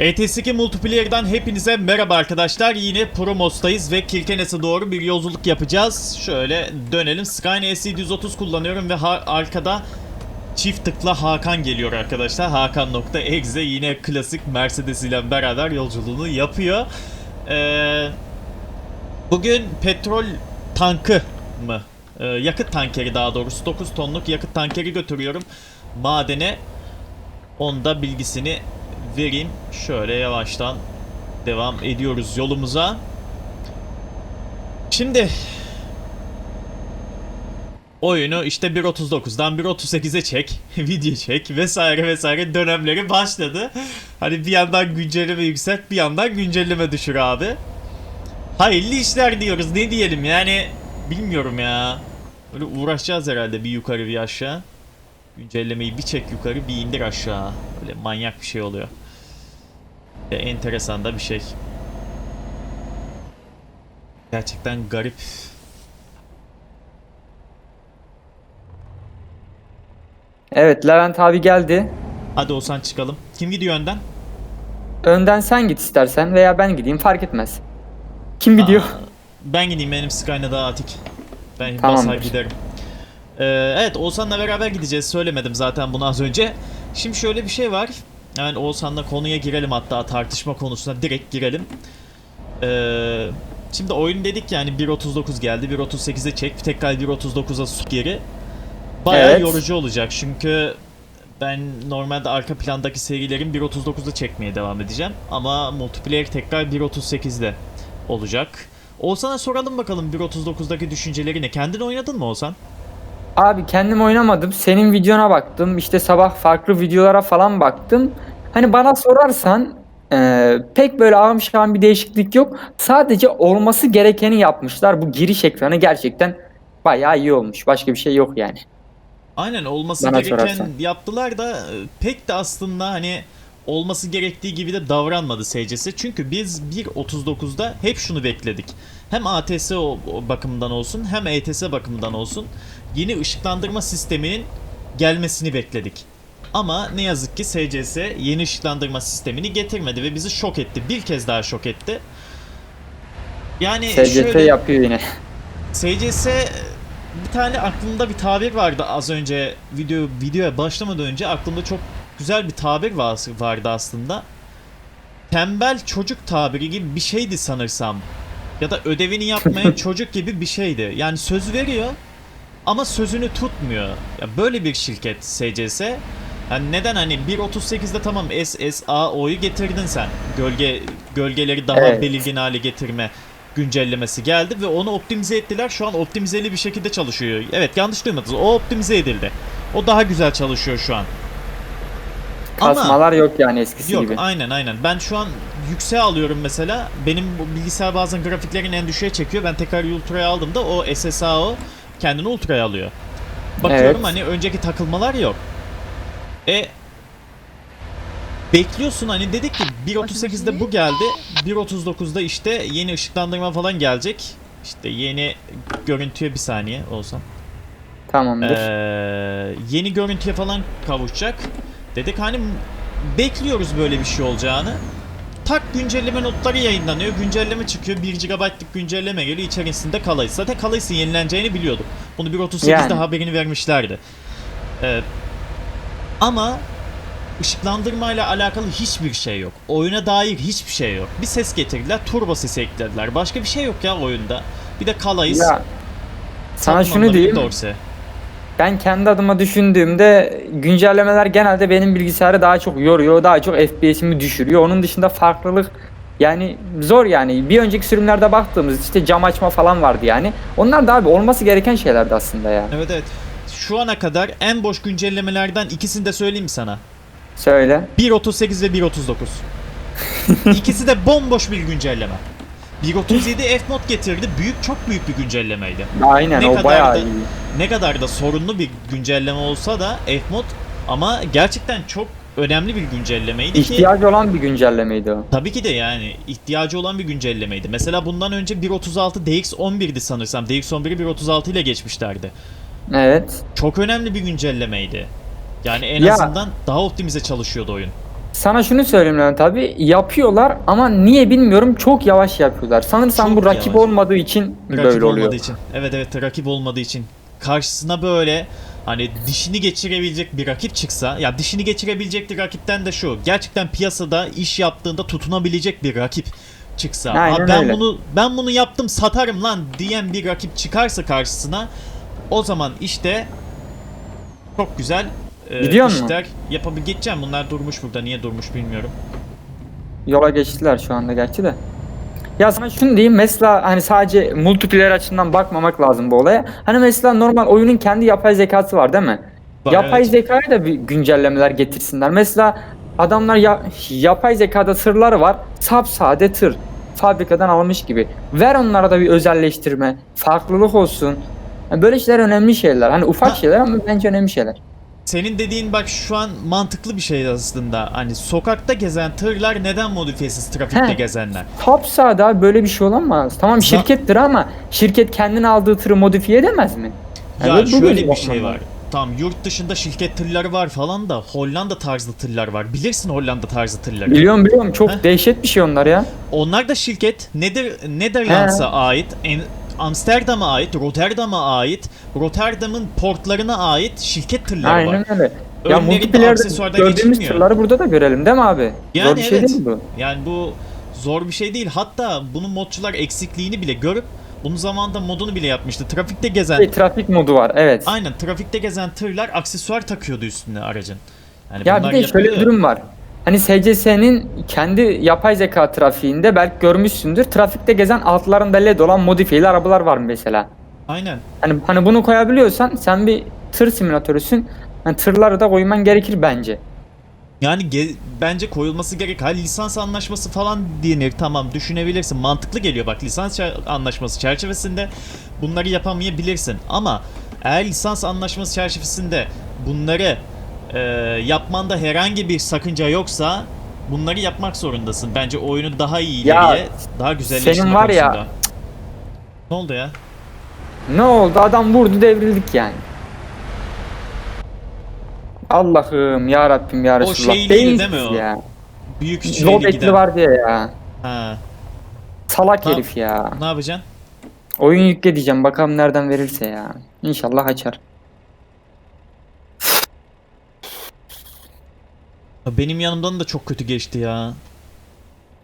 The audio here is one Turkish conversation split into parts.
ETS2 Multiplayer'dan hepinize merhaba arkadaşlar. Yine Promos'tayız ve Kirkenes'e doğru bir yolculuk yapacağız. Şöyle dönelim. Skyline S730 kullanıyorum ve arkada çift tıkla Hakan geliyor arkadaşlar. Hakan.exe yine klasik Mercedes ile beraber yolculuğunu yapıyor. Ee, bugün petrol tankı mı? Ee, yakıt tankeri daha doğrusu 9 tonluk yakıt tankeri götürüyorum madene. Onda bilgisini vereyim. Şöyle yavaştan devam ediyoruz yolumuza. Şimdi oyunu işte 1.39'dan 1.38'e çek, video çek vesaire vesaire dönemleri başladı. Hani bir yandan güncelleme yükselt, bir yandan güncelleme düşür abi. Hayırlı işler diyoruz ne diyelim yani bilmiyorum ya. Böyle uğraşacağız herhalde bir yukarı bir aşağı. Güncellemeyi bir çek yukarı bir indir aşağı. Böyle manyak bir şey oluyor. E, enteresan da bir şey. Gerçekten garip. Evet Levent abi geldi. Hadi Oğuzhan çıkalım. Kim gidiyor önden? Önden sen git istersen veya ben gideyim fark etmez. Kim gidiyor? Aa, ben gideyim benim Skyne daha atik. Ben Tamamdır. basar giderim. Ee, evet Oğuzhan'la beraber gideceğiz. Söylemedim zaten bunu az önce. Şimdi şöyle bir şey var. Yani Oğuzhan'la konuya girelim hatta tartışma konusuna direkt girelim. Ee, şimdi oyun dedik yani 1.39 geldi 1.38'e çek tekrar 1.39'a su geri. Bayağı Evet. yorucu olacak çünkü ben normalde arka plandaki serilerin 1.39'da çekmeye devam edeceğim. Ama multiplayer tekrar 1.38'de olacak. Oğuzhan'a soralım bakalım 1.39'daki düşünceleri ne? Kendin oynadın mı Oğuzhan? Abi kendim oynamadım. Senin videona baktım. İşte sabah farklı videolara falan baktım. Hani bana sorarsan e, pek böyle ağım şahım bir değişiklik yok. Sadece olması gerekeni yapmışlar. Bu giriş ekranı gerçekten bayağı iyi olmuş. Başka bir şey yok yani. Aynen olması Bana gereken sorarsan. yaptılar da e, pek de aslında hani olması gerektiği gibi de davranmadı SCS. Çünkü biz 1.39'da hep şunu bekledik. Hem ATS bakımından olsun hem ETS bakımından olsun yeni ışıklandırma sisteminin gelmesini bekledik. Ama ne yazık ki SCS yeni ışıklandırma sistemini getirmedi ve bizi şok etti. Bir kez daha şok etti. Yani SCT şöyle yapıyor yine. SCS bir tane aklımda bir tabir vardı az önce video videoya başlamadan önce aklımda çok güzel bir tabir var- vardı aslında. Tembel çocuk tabiri gibi bir şeydi sanırsam. Ya da ödevini yapmayan çocuk gibi bir şeydi. Yani söz veriyor ama sözünü tutmuyor. Ya böyle bir şirket SCS. Yani neden hani 1.38'de tamam SSAO'yu getirdin sen. Gölge gölgeleri daha Evet. belirgin hale getirme güncellemesi geldi ve onu optimize ettiler. Şu an optimizeli bir şekilde çalışıyor. Evet yanlış duymadınız. O optimize edildi. O daha güzel çalışıyor şu an. Ama- Kasmalar yok yani eskisi Yok gibi. aynen aynen. Ben şu an yükseğe alıyorum mesela. Benim bilgisayar bazen grafiklerin en düşüğe çekiyor. Ben tekrar ultra'ya aldığımda o SSAO kendini ultra'ya alıyor. Bakıyorum Evet. hani önceki takılmalar yok. E bekliyorsun hani dedik ki 1.38'de bu geldi. 1.39'da işte yeni ışıklandırma falan gelecek. İşte yeni görüntüye bir saniye olsam. Tamamdır. Ee, yeni görüntüye falan kavuşacak. Dedik hani bekliyoruz böyle bir şey olacağını. Tak güncelleme notları yayınlanıyor. Güncelleme çıkıyor. 1 GB'lık güncelleme geliyor. İçerisinde Calais. Zaten Calais'in yenileneceğini biliyorduk. Bunu 1.38'de Yani. haberini vermişlerdi. Ee, ama ışıklandırmayla alakalı hiçbir şey yok. Oyuna dair hiçbir şey yok. Bir ses getirdiler. Turbo sesi eklediler. Başka bir şey yok ya oyunda. Bir de Calais. ya sana şunu diyeyim. Dorse. Ben kendi adıma düşündüğümde güncellemeler genelde benim bilgisayarı daha çok yoruyor, daha çok FPS'imi düşürüyor. Onun dışında farklılık yani zor yani. Bir önceki sürümlerde baktığımız işte cam açma falan vardı yani. Onlar da abi olması gereken şeylerdi aslında ya. Evet evet. Şu ana kadar en boş güncellemelerden ikisini de söyleyeyim mi sana? Söyle. 1.38 ve 1.39. İkisi de bomboş bir güncelleme. 1.37 F-Mod getirdi. Büyük çok büyük bir güncellemeydi. Aynen Ne o bayağı da- iyi. Ne kadar da sorunlu bir güncelleme olsa da F-Mod ama gerçekten çok önemli bir güncellemeydi ki İhtiyacı olan bir güncellemeydi o. tabii ki de yani ihtiyacı olan bir güncellemeydi. Mesela bundan önce 1.36 DX11'di sanırsam. DX11'i 1.36 ile geçmişlerdi. Evet. Çok önemli bir güncellemeydi. Yani en Ya- azından daha optimize çalışıyordu oyun. Sana şunu söyleyeyim Levent abi. Yapıyorlar ama niye bilmiyorum çok yavaş yapıyorlar. Sanırsam Çok bu rakip yavaş. olmadığı için Rakip böyle oluyor. olmadığı için. Evet evet rakip olmadığı için. Karşısına böyle hani dişini geçirebilecek bir rakip çıksa ya dişini geçirebilecek bir rakipten de şu. Gerçekten piyasada iş yaptığında tutunabilecek bir rakip çıksa. Aynen "Aa, ben öyle. bunu ben bunu yaptım satarım lan diyen bir rakip çıkarsa karşısına o zaman işte çok güzel e, Gidiyor mu? işler yapabil geçeceğim. Bunlar durmuş burada. Niye durmuş bilmiyorum. Yola geçtiler şu anda gerçi de. Ya sana şunu diyeyim mesela hani sadece multiplayer açısından bakmamak lazım bu olaya. Hani mesela normal oyunun kendi yapay zekası var değil mi? Var, yapay evet. zekaya da bir güncellemeler getirsinler. Mesela adamlar ya, yapay zekada tırları var. Sapsade tır. Fabrikadan almış gibi. Ver onlara da bir özelleştirme. Farklılık olsun. Yani böyle şeyler önemli şeyler. Hani ufak Ha. şeyler ama bence önemli şeyler. Senin dediğin bak şu an mantıklı bir şey aslında. Hani sokakta gezen tırlar neden modifiyesiz trafikte He. gezenler? Sapsade abi böyle bir şey olamaz. Tamam şirkettir ama şirket kendine aldığı tırı modifiye edemez mi? Ya Yani bu- şöyle bir şey var. lazım. Tamam yurt dışında şirket tırları var falan da Hollanda tarzı tırlar var. Bilirsin Hollanda tarzı tırları. Biliyorum biliyorum çok Heh. dehşet bir şey onlar ya. Onlar da şirket Nether, Netherlands'a ait, en, Amsterdam'a ait, Rotterdam'a ait, Rotterdam'ın portlarına ait şirket tırları var. Aynen öyle. Ya aksesuarda gördüğümüz tırları burada da görelim değil mi abi? Yani Zor bir şey evet. değil bu. Yani bu zor bir şey değil. Hatta bunun modçular eksikliğini bile görüp bunun zamanında modunu bile yapmıştı. Trafikte gezen Şey, trafik modu var evet. Aynen trafikte gezen tırlar aksesuar takıyordu üstüne aracın. Yani Ya bir de şöyle bir durum var. Hani SCS'nin kendi yapay zeka trafiğinde belki görmüşsündür. Trafikte gezen altlarında led olan modifiyeli arabalar var mesela. Aynen. Hani hani bunu koyabiliyorsan sen bir tır simülatörüsün. Hani tırları da koyman gerekir bence. Yani ge- bence koyulması gerek. Ha lisans anlaşması falan denir. Tamam düşünebilirsin. Mantıklı geliyor bak lisans anlaşması çerçevesinde bunları yapamayabilirsin. Ama eğer lisans anlaşması çerçevesinde bunları e, yapmanda herhangi bir sakınca yoksa bunları yapmak zorundasın. Bence oyunu daha iyi Ya, ileriye, daha güzelleştirme senin var ya- konusunda. Ne oldu ya? Ne oldu? Adam vurdu devrildik yani. Allah'ım ya Rabbim ya Resulullah. şeyliydi değil mi o? Ya. Büyük şeyli giden. var diye ya. Ha, Salak Tamam. herif ya. ne yapacaksın? Oyun yükle diyeceğim bakalım nereden verirse ya. İnşallah açar. Benim yanımdan da çok kötü geçti ya.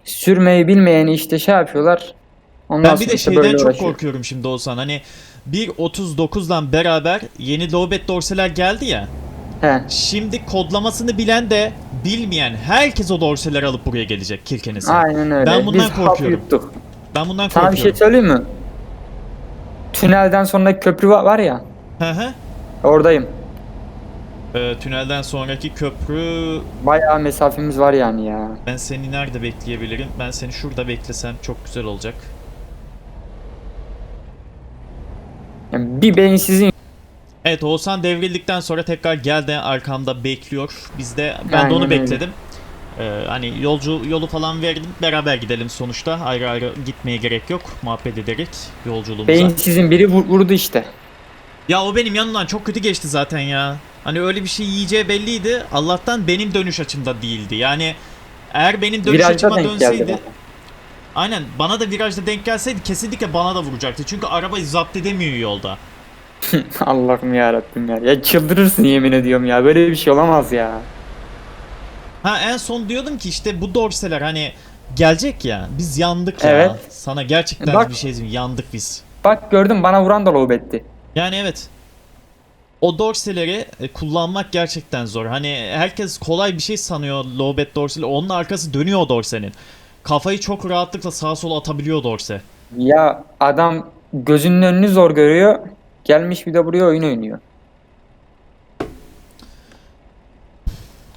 Sürmeyi bilmeyeni işte şey yapıyorlar. Ondan Ben bir sonra de işte şeyden böyle çok uğraşıyor. korkuyorum şimdi olsan hani 1.39'dan beraber yeni Lowbat dorseler geldi ya. He. Şimdi kodlamasını bilen de bilmeyen herkes o dorseler alıp buraya gelecek Kirkenes'e. Aynen öyle. Ben bundan Biz korkuyorum. yuttuk. Ben bundan Sana bir şey korkuyorum. söyleyeyim mi? Tünelden sonraki köprü var, var ya. Hı hı. Oradayım. Ee, tünelden sonraki köprü Bayağı mesafemiz var yani ya. ben seni nerede bekleyebilirim? Ben seni şurada beklesem çok güzel olacak. yani bir beyinsizin Evet Oğuzhan devrildikten sonra tekrar geldi arkamda bekliyor. Biz de ben de Aynen onu öyle. bekledim. Ee, hani yolcu yolu falan verdim beraber gidelim sonuçta ayrı ayrı gitmeye gerek yok muhabbet ederek yolculuğumuza. beyinsizin biri vur- vurdu işte. Ya o benim yanımdan çok kötü geçti zaten ya. Hani öyle bir şey yiyeceği belliydi. Allah'tan benim dönüş açımda değildi. Yani eğer benim dönüş Virajda açıma denk dönseydi geldi. Aynen bana da virajda denk gelseydi kesinlikle bana da vuracaktı. Çünkü arabayı zapt edemiyor yolda. Allah'ım ya Rabbim ya. Ya çıldırırsın yemin ediyorum ya. Böyle bir şey olamaz ya. Ha en son diyordum ki işte bu dorseler hani gelecek ya. Biz yandık ya. Evet. Sana gerçekten Bak- bir şey diyeyim. Yandık biz. Bak gördüm bana vuran da lob etti. Yani evet. O dorseleri e, kullanmak gerçekten zor. Hani herkes kolay bir şey sanıyor lowbat dorseli. Onun arkası dönüyor o dorsenin. Kafayı çok rahatlıkla sağa sola atabiliyor dorse. Ya adam gözünün önünü zor görüyor. Gelmiş bir de buraya oyun oynuyor.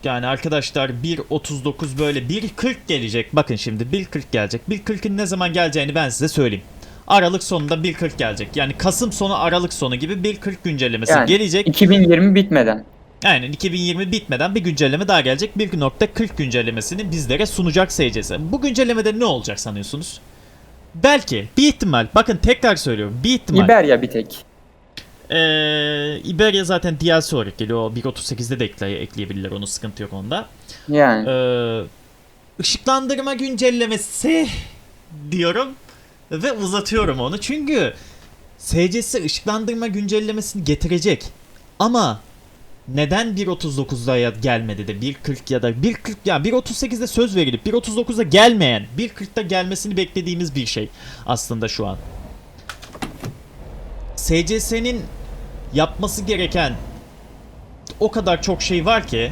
Yani arkadaşlar 1.39 böyle 1.40 gelecek. Bakın şimdi 1.40 gelecek. 1.40'ın ne zaman geleceğini ben size söyleyeyim. Aralık sonunda 1.40 gelecek. Yani Kasım sonu Aralık sonu gibi 1.40 güncellemesi Yani gelecek. 2020 bitmeden. Aynen 2020 bitmeden bir güncelleme daha gelecek. 1.40 güncellemesini bizlere sunacak SCS. Bu güncellemede ne olacak sanıyorsunuz? Belki bir ihtimal bakın tekrar söylüyorum bir ihtimal İberya bir tek. Ee, Iberia zaten DLC olarak geliyor. O 1.38'de de ekle, ekleyebilirler. Onun sıkıntı yok onda. Yani. Ee, ışıklandırma güncellemesi diyorum ve uzatıyorum onu. Çünkü SCS ışıklandırma güncellemesini getirecek. Ama neden 1.39'da ya- gelmedi de 1.40 ya da 1.40 ya 1.38'de söz verilip 1.39'da gelmeyen 1.40'da gelmesini beklediğimiz bir şey aslında şu an. SCS'nin yapması gereken o kadar çok şey var ki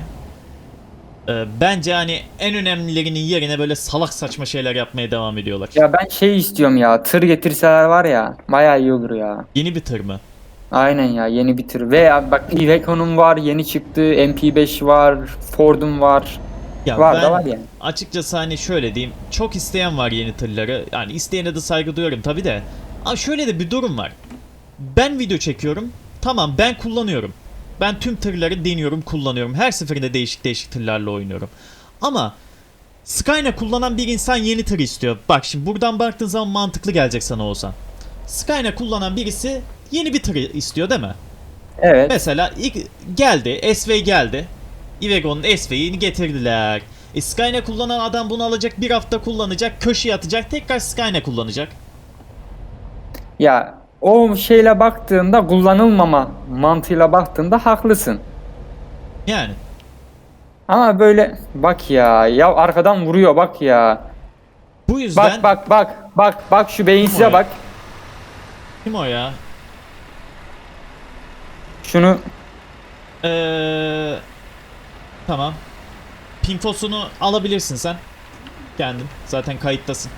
e, bence hani en önemlilerinin yerine böyle salak saçma şeyler yapmaya devam ediyorlar. Ya ben şey istiyorum ya. Tır getirseler var ya. Bayağı iyi olur ya. Yeni bir tır mı? Aynen ya yeni bir tır. Ve ya bak Iveco'nun var yeni çıktı. MP5 var. Ford'un var. Ya var ben da var yani. açıkçası hani şöyle diyeyim. Çok isteyen var yeni tırları. Yani isteyene de saygı duyuyorum tabi de. Ama şöyle de bir durum var. Ben video çekiyorum. Tamam ben kullanıyorum. Ben tüm tırları deniyorum, kullanıyorum. Her seferinde değişik değişik tırlarla oynuyorum. Ama Skyline kullanan bir insan yeni tır istiyor. Bak şimdi buradan baktığın zaman mantıklı gelecek sana olsan. Skyline kullanan birisi yeni bir tır istiyor değil mi? Evet. Mesela ilk geldi, SV geldi. Iveco'nun SV'ini getirdiler. E Skyne kullanan adam bunu alacak, bir hafta kullanacak, köşeye atacak, tekrar Skyne kullanacak. Ya o şeyle baktığında kullanılmama mantığıyla baktığında haklısın. Yani. Ama böyle bak ya ya arkadan vuruyor bak ya. Bu yüzden... Bak bak bak bak bak şu beyinsize bak. Kim o ya? Şunu Ee, tamam. Pinfosunu alabilirsin sen. Kendin. Zaten kayıttasın.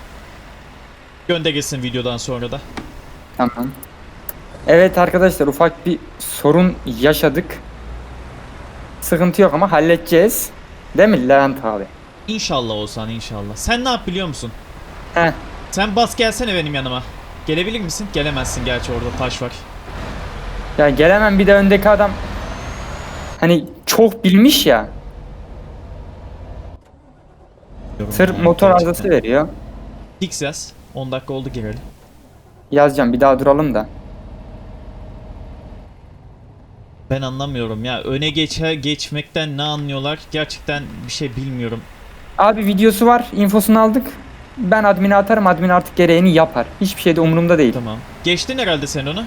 Gönderirsin videodan sonra da. Tamam. Evet arkadaşlar ufak bir sorun yaşadık. Sıkıntı yok ama halledeceğiz. Değil mi Levent abi? İnşallah olsan inşallah. Sen ne yap biliyor musun? Heh. Sen bas gelsene benim yanıma. Gelebilir misin? Gelemezsin gerçi orada taş var. Ya gelemem bir de öndeki adam hani çok bilmiş ya. Tır motor arızası veriyor. X yaz. 10 dakika oldu girelim. Yazacağım bir daha duralım da. Ben anlamıyorum ya. Öne geçe geçmekten ne anlıyorlar? Gerçekten bir şey bilmiyorum. Abi videosu var. infosunu aldık. Ben admine atarım. Admin artık gereğini yapar. Hiçbir şey de umurumda değil. Tamam. Geçtin herhalde sen onu.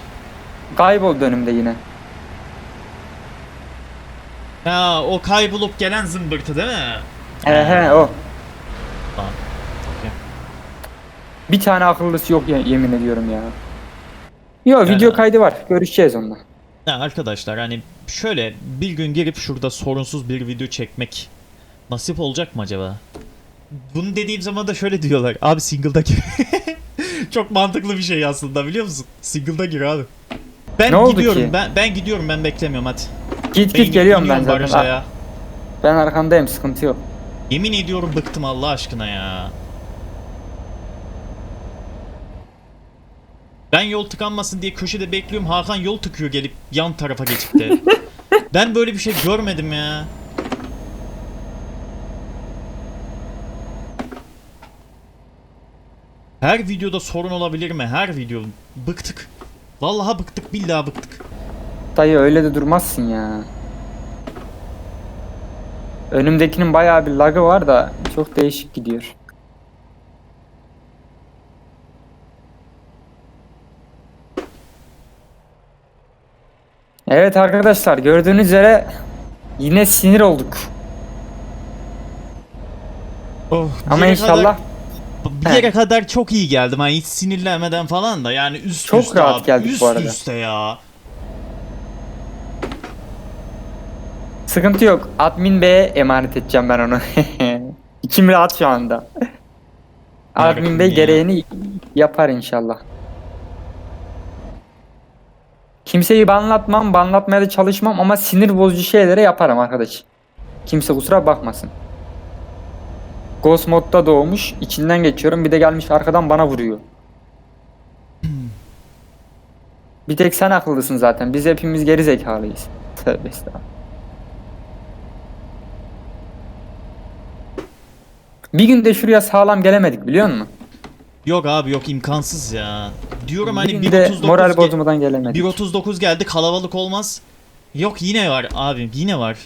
Kayboldu önümde yine. Ha o kaybolup gelen zımbırtı değil mi? He he o. Tamam. Okey. Bir tane akıllısı yok ya, yemin ediyorum ya. Yo Yani- video kaydı var. Görüşeceğiz onunla. Ya arkadaşlar hani şöyle bir gün girip şurada sorunsuz bir video çekmek nasip olacak mı acaba? Bunu dediğim zaman da şöyle diyorlar. Abi single'da gir. Çok mantıklı bir şey aslında biliyor musun? Single'da gir abi. Ben Ne gidiyorum. ki? Ben ben gidiyorum. Ben beklemiyorum hadi. Git Ben git geliyorum ben zaten. Ah, ya. Ben arkandayım sıkıntı yok. Yemin ediyorum bıktım Allah aşkına ya. Ben yol tıkanmasın diye köşede bekliyorum. Hakan yol tıkıyor gelip yan tarafa geçip de. ben böyle bir şey görmedim ya. Her videoda sorun olabilir mi? Her video. Bıktık. Vallahi bıktık. Billahi bıktık. Dayı öyle de durmazsın ya. Önümdekinin bayağı bir lagı var da çok değişik gidiyor. Evet arkadaşlar gördüğünüz üzere yine sinir olduk. Oh, Ama inşallah kadar- bir yere kadar çok iyi geldim. Hani hiç sinirlenmeden falan da yani üst Çok üste rahat abi, geldik üst bu arada. üste ya. sıkıntı yok. Admin Bey'e emanet edeceğim ben onu. İçim rahat şu anda. Admin Bey gereğini yapar inşallah. Kimseyi banlatmam, banlatmaya da çalışmam ama sinir bozucu şeylere yaparım arkadaş. Kimse kusura bakmasın. Ghost modda doğmuş, içinden geçiyorum bir de gelmiş arkadan bana vuruyor. Bir tek sen akıllısın zaten. Biz hepimiz geri zekalıyız. Tövbe estağfurullah. Bir gün de şuraya sağlam gelemedik biliyor musun? Yok abi yok imkansız ya. Diyorum hani Birinde 1.39 moral ge- bozmadan gelemedik. 1.39 geldi kalabalık olmaz. Yok yine var abi yine var.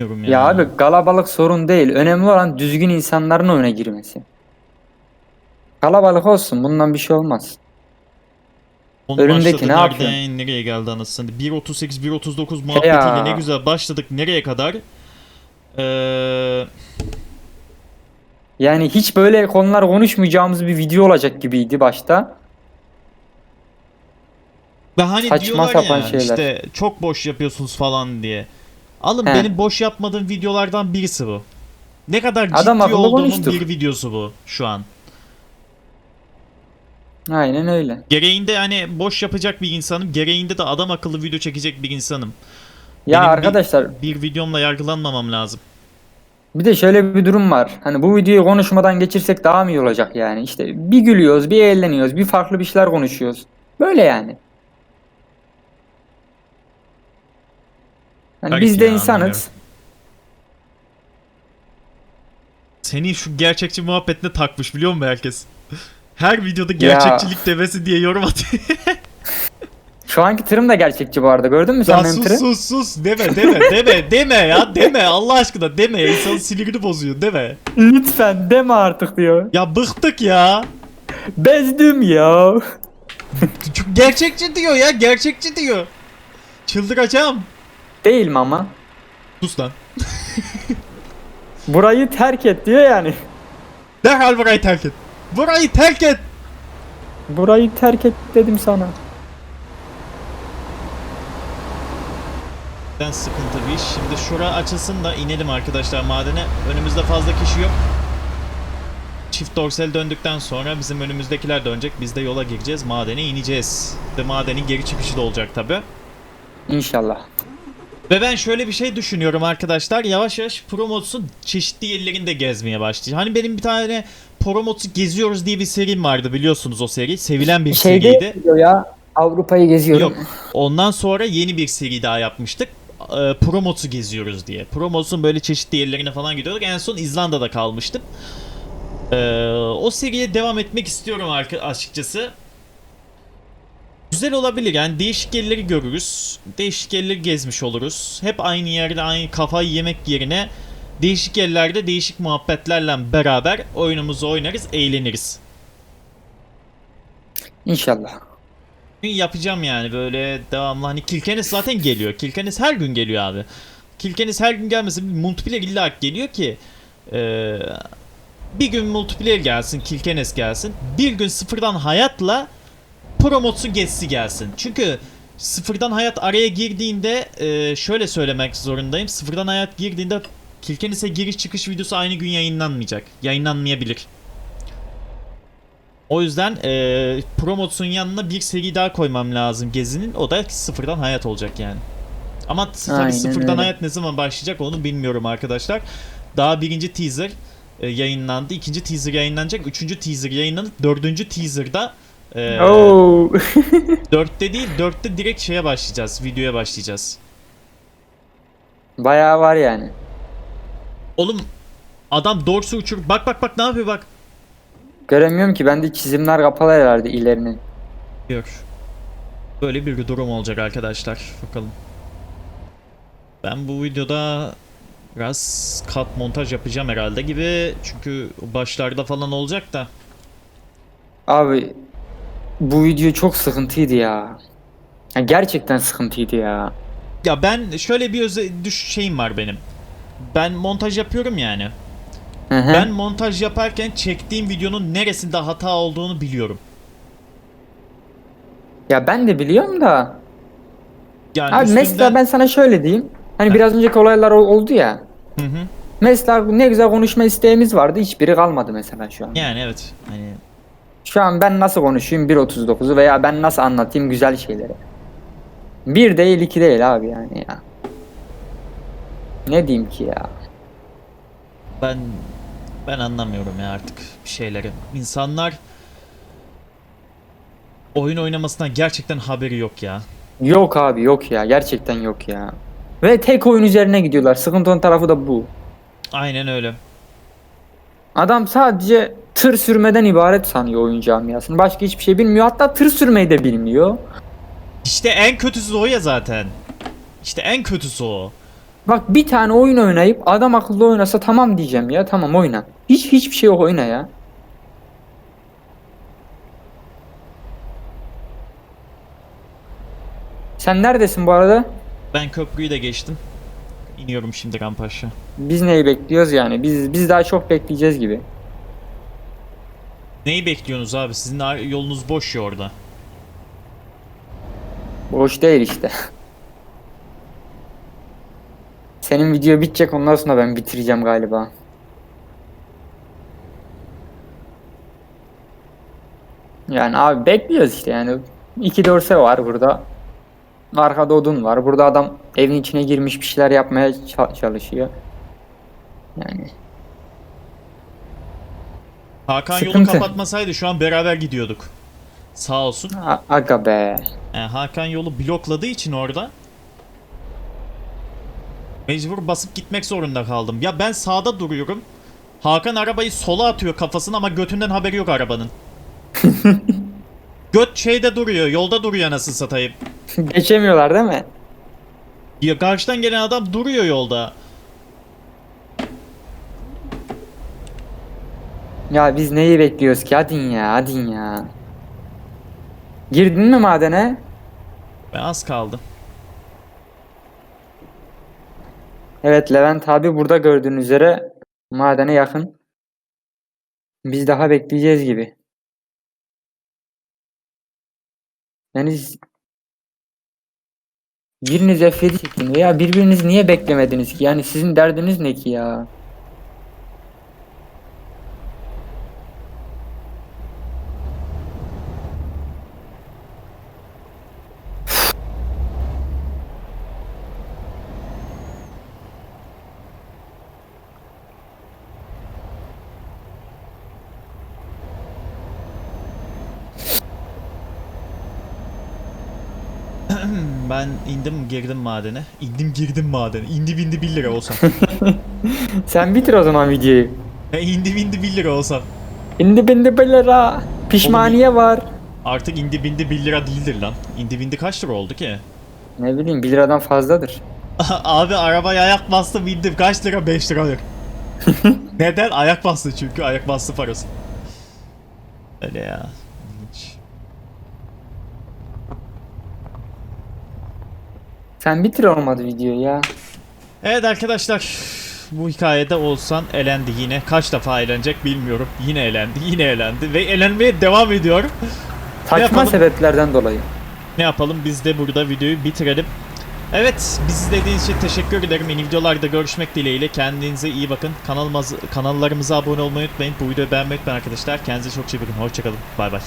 Bilmiyorum ya. Ya abi kalabalık sorun değil. Önemli olan düzgün insanların oyuna girmesi. Kalabalık olsun bundan bir şey olmaz. Onun önümdeki başladı ne nereden yapıyor? nereye geldi anasını? 1.38 1.39 muhabbetiyle Ya. ne güzel başladık nereye kadar? Ee, Yani hiç böyle konular konuşmayacağımız bir video olacak gibiydi başta. ve hani Saçma diyorlar sapan ya şeyler. işte çok boş yapıyorsunuz falan diye. Alın He. benim boş yapmadığım videolardan birisi bu. Ne kadar ciddi Adam akıllı olduğumun konuştuk. bir videosu bu şu an. Aynen öyle. Gereğinde hani boş yapacak bir insanım. Gereğinde de adam akıllı video çekecek bir insanım. Ya Benim bir- arkadaşlar Bir videomla yargılanmamam lazım. Bir de şöyle bir durum var. Hani bu videoyu konuşmadan geçirsek daha mı iyi olacak yani? İşte bir gülüyoruz, bir eğleniyoruz, bir farklı bir şeyler konuşuyoruz. Böyle yani. Hani biz de ya, insanız. anlamıyorum. Senin şu gerçekçi muhabbetine takmış biliyor musun herkes? Her videoda gerçekçilik demesi diye yorum atıyor. Şu anki tırım da gerçekçi bu arada. Gördün mü sen Ya benim sus tırı? sus sus deme deme deme deme ya deme Allah aşkına deme insanın sinirini bozuyor deme. Lütfen deme artık diyor. Ya bıktık ya. Bezdim ya. Gerçekçi diyor ya gerçekçi diyor. Çıldıracağım. Değil mi ama? Sus lan. Burayı terk et diyor yani. Derhal burayı terk et. Burayı terk et. Burayı terk et dedim sana. Ben sıkıntı bir iş. Şimdi şura açılsın da inelim arkadaşlar madene. Önümüzde fazla kişi yok. Çift dorsal döndükten sonra bizim önümüzdekiler dönecek. Biz de yola gireceğiz. Madene ineceğiz. Ve madenin geri çıkışı da olacak tabi. İnşallah. Ve ben şöyle bir şey düşünüyorum arkadaşlar. Yavaş yavaş Promotes'un çeşitli yerlerinde gezmeye başlayacağım. Hani benim bir tane Promotes'u geziyoruz diye bir serim vardı biliyorsunuz o seri. Sevilen bir seriydi. Şeyde diyor ya Avrupa'yı geziyorum. Yok. Ondan sonra yeni bir seri daha yapmıştık. Ee, Promotes'u geziyoruz diye. Promotes'un böyle çeşitli yerlerine falan gidiyorduk. En son İzlanda'da kalmıştım. Ee, o seriye devam etmek istiyorum açıkçası. Güzel olabilir yani değişik yerleri görürüz. Değişik yerleri gezmiş oluruz. Hep aynı yerde aynı kafayı yemek yerine değişik yerlerde değişik muhabbetlerle beraber oyunumuzu oynarız, eğleniriz. İnşallah. Yapacağım yani böyle devamlı hani Kilkenes zaten geliyor. Kilkenes her gün geliyor abi. Kilkenes her gün gelmese bir multiplayer illa geliyor ki eee, bir gün multiplayer gelsin, Kilkenes gelsin. Bir gün sıfırdan hayatla Promotsu geçsi gelsin. Çünkü sıfırdan hayat araya girdiğinde eee, şöyle söylemek zorundayım. Sıfırdan hayat girdiğinde Kilkenes'e giriş çıkış videosu aynı gün yayınlanmayacak. Yayınlanmayabilir. O yüzden eee Promotes'un yanına bir seri daha koymam lazım Gezi'nin. O da sıfırdan hayat olacak yani. Ama tabii Aynen sıfırdan öyle. hayat ne zaman başlayacak onu bilmiyorum arkadaşlar. Daha birinci teaser e, yayınlandı. ikinci teaser yayınlanacak. Üçüncü teaser yayınlanıp dördüncü teaser'da eee Oo. dörtte değil dörtte direkt şeye başlayacağız. Videoya başlayacağız. Bayağı var yani. Oğlum adam dorsu uçur. Bak bak bak ne yapıyor bak. Göremiyorum ki bende çizimler kapalı herhalde ilerinin. Gör. Böyle bir durum olacak arkadaşlar. Bakalım. Ben bu videoda biraz kat montaj yapacağım herhalde gibi. Çünkü başlarda falan olacak da. Abi bu video çok sıkıntıydı ya. ya gerçekten sıkıntıydı ya. Ya ben şöyle bir öze düş şeyim var benim. Ben montaj yapıyorum yani. Hı hı. Ben montaj yaparken çektiğim videonun neresinde hata olduğunu biliyorum. Ya ben de biliyorum da. Yani Abi üstünden- mesela ben sana şöyle diyeyim. Hani biraz önceki olaylar ol- oldu ya. Hı hı. Mesela ne güzel konuşma isteğimiz vardı. Hiçbiri kalmadı mesela şu an. Yani evet. Hani Şu an ben nasıl konuşayım 1.39'u veya ben nasıl anlatayım güzel şeyleri. Bir değil iki değil abi yani ya. Ne diyeyim ki ya. Ben ben anlamıyorum ya artık bir şeyleri. İnsanlar oyun oynamasından gerçekten haberi yok ya. Yok abi yok ya gerçekten yok ya. Ve tek oyun üzerine gidiyorlar. Sıkıntının tarafı da bu. Aynen öyle. Adam sadece tır sürmeden ibaret sanıyor oyun camiasını. Başka hiçbir şey bilmiyor. Hatta tır sürmeyi de bilmiyor. İşte en kötüsü o ya zaten. İşte en kötüsü o. Bak bir tane oyun oynayıp adam akıllı oynasa tamam diyeceğim ya. Tamam oyna. Hiç hiçbir şey yok oyna ya. Sen neredesin bu arada? Ben köprüyü de geçtim. İniyorum şimdi rampa aşağı. Biz neyi bekliyoruz yani? Biz biz daha çok bekleyeceğiz gibi. Neyi bekliyorsunuz abi? Sizin yolunuz boş ya orada. Boş değil işte. Senin video bitecek ondan sonra ben bitireceğim galiba. Yani abi bekliyoruz işte yani. İki dorse var burada. Arkada odun var. Burada adam evin içine girmiş bir şeyler yapmaya ça- çalışıyor. Yani Hakan yolu Sıkıntı. kapatmasaydı şu an beraber gidiyorduk. Sağ olsun. a- aga be. Yani Hakan yolu blokladığı için orada mecbur basıp gitmek zorunda kaldım. Ya ben sağda duruyorum. Hakan arabayı sola atıyor kafasına ama götünden haberi yok arabanın. Göt şeyde duruyor, yolda duruyor nasıl satayım. Geçemiyorlar değil mi? Ya karşıdan gelen adam duruyor yolda. Ya biz neyi bekliyoruz ki? Hadi ya, hadi ya. Girdin mi madene? Ve az kaldı. Evet Levent abi burada gördüğünüz üzere madene yakın. Biz daha bekleyeceğiz gibi. Siz- biriniz F7 çekin veya birbirinizi niye beklemediniz ki? Yani sizin derdiniz ne ki ya? Ben indim girdim madene. İndim girdim madene. İndi bindi 1 lira olsam. Sen bitir o zaman videoyu. He, indi bindi 1 lira olsam. İndi bindi belera. Pişmaniye var. Artık indi bindi 1 lira değildir lan. İndi bindi kaç lira oldu ki? Ne bileyim 1 liradan fazladır. Abi arabaya ayak bastım indim. Kaç lira? 5 liradır. Neden? Ayak bastı çünkü. Ayak bastı parası. Öyle ya. Sen bitir olmadı videoyu ya. Evet arkadaşlar. Bu hikayede olsan elendi yine. Kaç defa elenecek bilmiyorum. Yine elendi. Yine elendi. Ve elenmeye devam ediyor. Saçma sebeplerden dolayı. Ne yapalım biz de burada videoyu bitirelim. Evet biz izlediğiniz için teşekkür ederim. Yeni videolarda görüşmek dileğiyle. Kendinize iyi bakın. Kanalımız, kanallarımıza abone olmayı unutmayın. Bu videoyu beğenmeyi unutmayın arkadaşlar. Kendinize çok iyi bakın. Hoşçakalın. Bay bay.